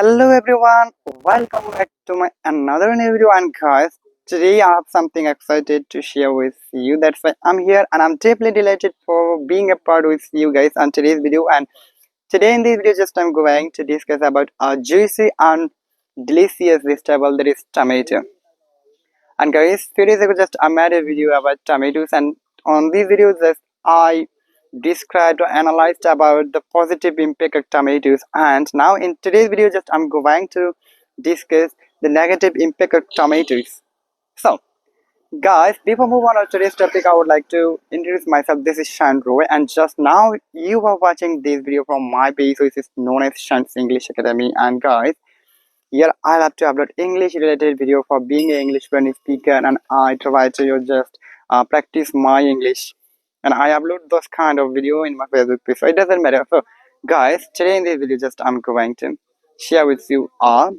Hello everyone, welcome back to my another new video and guys, today I have something excited to share with you. That's why I'm here and I'm deeply delighted for being a part with you guys on today's video. And today in this video, just I'm going to discuss about a juicy and delicious vegetable that is tomato. And guys, few days ago just I made a video about tomatoes and on this video just I described or analyzed about the positive impact of tomatoes. And now in today's video just i'm going to discuss the negative impact of tomatoes. So guys before move on to today's topic i would like to introduce myself. This is shan roy and just now you are watching this video from my page which is known as shan's english academy. And guys here i love to upload english related video for being an english fluent speaker and i try to just uh, practice my english and I upload those kind of video in my Facebook page. So it doesn't matter. So guys, today in this video just I'm going to share with you a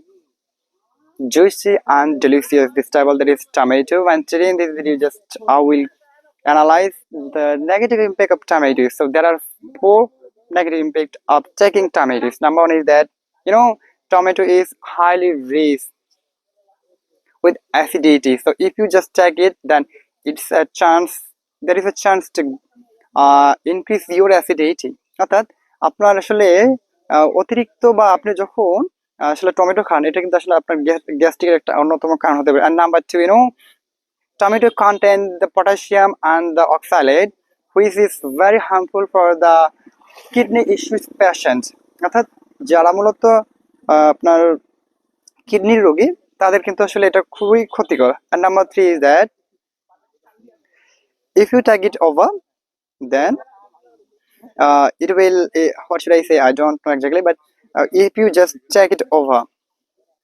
juicy and delicious vegetable that is tomato and today in this video just I will analyze the negative impact of tomatoes. So there are four negative impact of taking tomatoes. Number one is that you know tomato is highly rich with acidity. So if you just take it then it's a chance that is a chance to increase your acidity অর্থাৎ আপনার আসলে অতিরিক্ত বা আপনি যখন আসলে tomato খান, এটা কিন্তু আসলে আপনার গ্যাস্ট্রিকের একটা অন্যতম কারণ হতে পারে। আর number two you know tomato content the potassium and the oxalate which is very harmful for the kidney issues patient অর্থাৎ যারা মূলত আপনার কিডনির রোগী, তাদের কিন্তু আসলে এটা খুবই ক্ষতিকর। আর number three is that if you take it over then uh, it will uh, what should i say i don't know exactly but uh, if you just take it over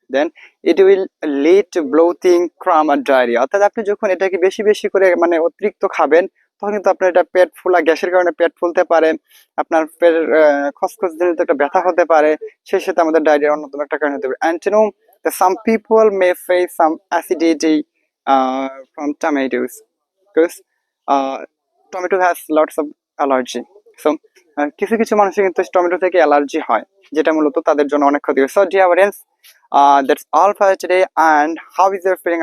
then it will lead to bloating cramp and diarrhea অর্থাৎ আপনি যখন এটাকে বেশি বেশি করে মানে অতিরিক্ত খাবেন তখন কিন্তু আপনার এটা পেট ফুলা গ্যাসের কারণে পেট ফুলতে পারে আপনার পেট খসখস জনিত একটা ব্যথা হতে পারে সেই সাথে আমাদের ডায়রিয়ার অন্যতম একটা কারণ হতে পারে and you know that some people may face some acidity uh, from tomato has lots of allergy so কিছু কিছু মানুষের কিন্তু টমেটো থেকে অ্যালার্জি হয়, যেটা মূলত তাদের জন্য অনেক ক্ষতি so dear audience that's all for today and how is your feeling